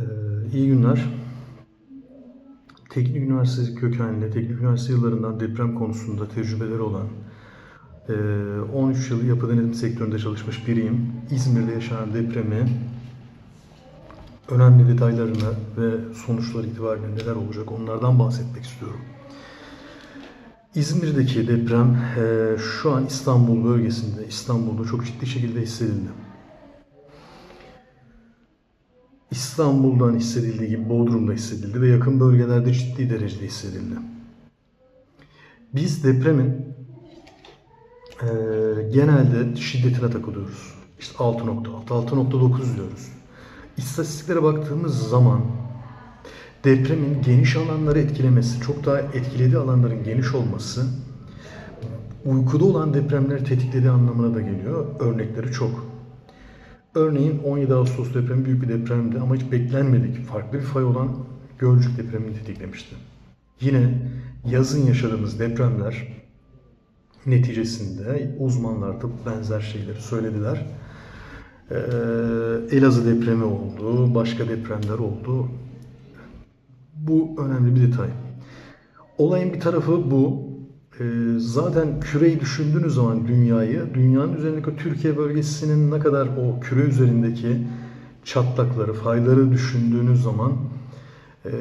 Ee, iyi günler. Teknik Üniversitesi kökenli, Teknik Üniversite yıllarından deprem konusunda tecrübeleri olan, e, 13 yıl yapı denetim sektöründe çalışmış biriyim. İzmir'de yaşanan depremi, önemli detaylarını ve sonuçları itibariyle neler olacak onlardan bahsetmek istiyorum. İzmir'deki deprem e, şu an İstanbul bölgesinde, İstanbul'da çok ciddi şekilde hissedildi. İstanbul'dan hissedildiği gibi Bodrum'da hissedildi ve yakın bölgelerde ciddi derecede hissedildi. Biz depremin e, genelde şiddetine takılıyoruz. İşte 6.6, 6.9 diyoruz. İstatistiklere baktığımız zaman depremin geniş alanları etkilemesi, çok daha etkilediği alanların geniş olması uykuda olan depremleri tetiklediği anlamına da geliyor. Örnekleri çok. Örneğin 17 Ağustos depremi büyük bir depremdi ama hiç beklenmedik farklı bir fay olan Gölcük depremini tetiklemişti. Yine yazın yaşadığımız depremler neticesinde uzmanlar da benzer şeyleri söylediler. Ee, Elazığ depremi oldu, başka depremler oldu. Bu önemli bir detay. Olayın bir tarafı bu. Ee, zaten küreyi düşündüğünüz zaman dünyayı, dünyanın üzerindeki Türkiye bölgesinin ne kadar o küre üzerindeki çatlakları, fayları düşündüğünüz zaman e,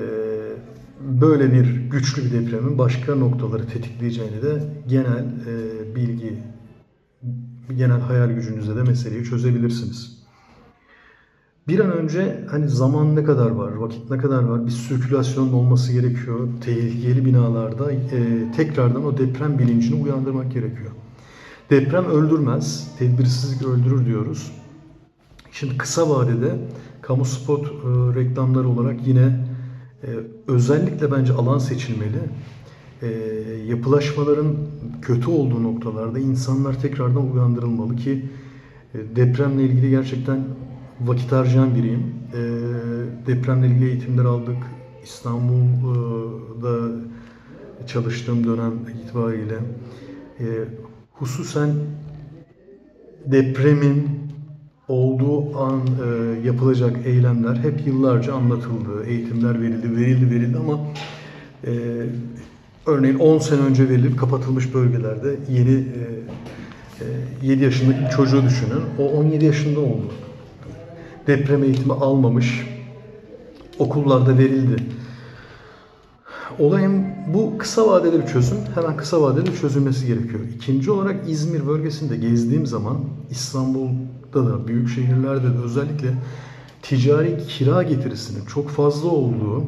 böyle bir güçlü bir depremin başka noktaları tetikleyeceğini de genel e, bilgi, genel hayal gücünüzle de meseleyi çözebilirsiniz. Bir an önce hani zaman ne kadar var, vakit ne kadar var, bir sirkülasyonun olması gerekiyor. Tehlikeli binalarda e, tekrardan o deprem bilincini uyandırmak gerekiyor. Deprem öldürmez, tedbirsizlik öldürür diyoruz. Şimdi kısa vadede kamu spot e, reklamları olarak yine e, özellikle bence alan seçilmeli. E, yapılaşmaların kötü olduğu noktalarda insanlar tekrardan uyandırılmalı ki e, depremle ilgili gerçekten vakit harcayan biriyim. E, depremle ilgili eğitimler aldık. İstanbul'da çalıştığım dönem itibariyle e, hususen depremin olduğu an e, yapılacak eylemler hep yıllarca anlatıldı. Eğitimler verildi, verildi, verildi ama e, örneğin 10 sene önce verilip kapatılmış bölgelerde yeni e, e, 7 yaşındaki bir çocuğu düşünün. O 17 yaşında oldu. Deprem eğitimi almamış. Okullarda verildi. Olayın bu kısa vadeli bir çözüm, hemen kısa vadeli çözülmesi gerekiyor. İkinci olarak İzmir bölgesinde gezdiğim zaman İstanbul'da da büyük şehirlerde de özellikle ticari kira getirisinin çok fazla olduğu